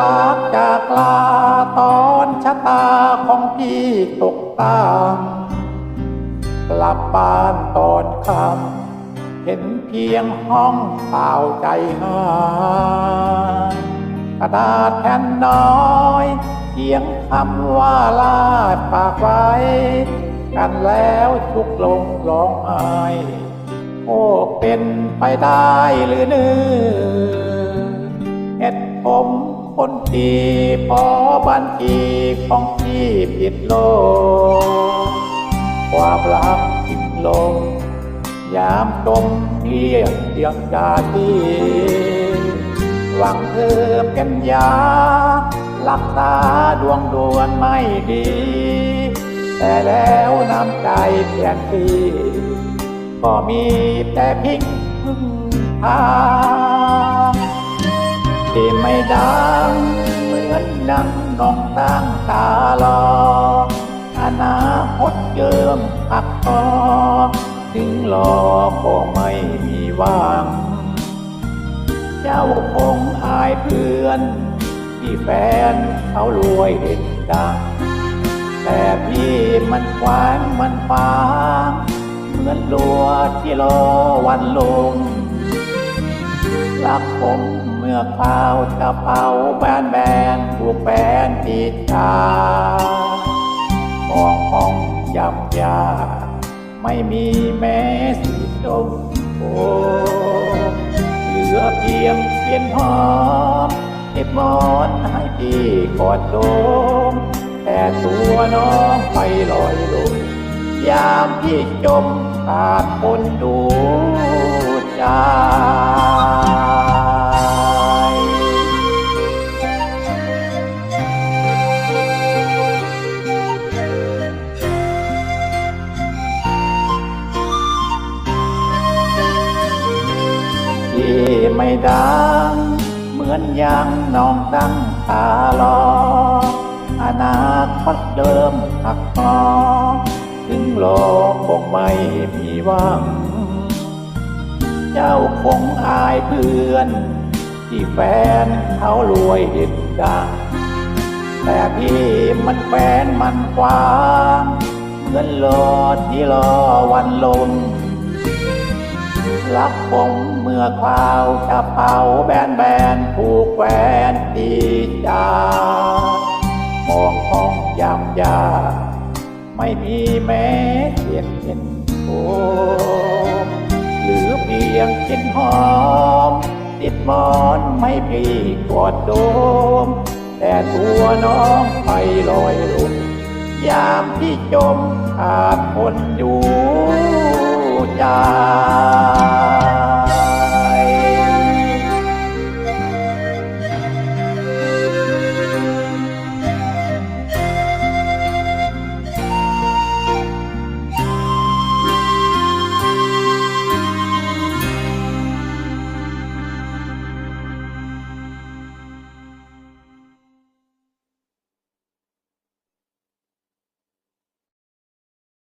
ลักจากลาตอนชะตาของพี่ตกต่ำกลับบ้านตอนค่ำเห็นเพียงห้องเปล่าใจหายกระดาษแผ่นน้อยเพียงคำว่าลาปากไว้ กันแล้วทุกลงร้องไห้โอ้เป็นไปได้หรือเนื้อเหตุผม คนที่พอบันทีของพี่ผิดโลกความรักทิ้งลงยามจมเรียกเสียงดาทีหวังเธอเป็นยารักษาดวงดวนไม่ดี แต่แล้วน้ำใจเปลี่ยนทีก็มีแต่พิงพึ่งพา ที่ไม่ดังเหมือนดังน้องตั้งตาลออนาคตเยิมหักคอถึงรอก็ไม่มีหวัง เจ้าคงอายเพื่อน ที่แฟนเขารวยเด่นดังแต่พี่มันควางมันฟางเหมือนลัวที่รอวันลงรักผม มื่อข้าวจะเป่าแบนแบนถูกแฟนติดตามองห้องยับยา ไม่มีแม้สีดมโอเหลือเพียงเพียนหอมเก็บมอนให้พี่กอดโมแต่ตัวน้องไปลอยลงยามพี่จมขาดคนดูใจ ไม่ดัง เหมือนอย่างน้องตั้งตารออนาคตเดิมหักคอถึงโลกคงไม่มีหวัง เจ้าคงอายเพื่อน ที่แฟนเขารวยเด่นดัง แต่พี่มันแฟนมันกว้างเงินรอที่รอวันลงรักผม มื่อคราวจะเป่าแบนแบนผูกแหวนตีจามองห้องยามยา ไม่มีแม้เสียงเห็นโอมหรือเพียงกลินหอม ติดมอนไม่พี่กอดโดม แต่ตัวน้องไปลอยลงยามที่จมขาดคนอยู่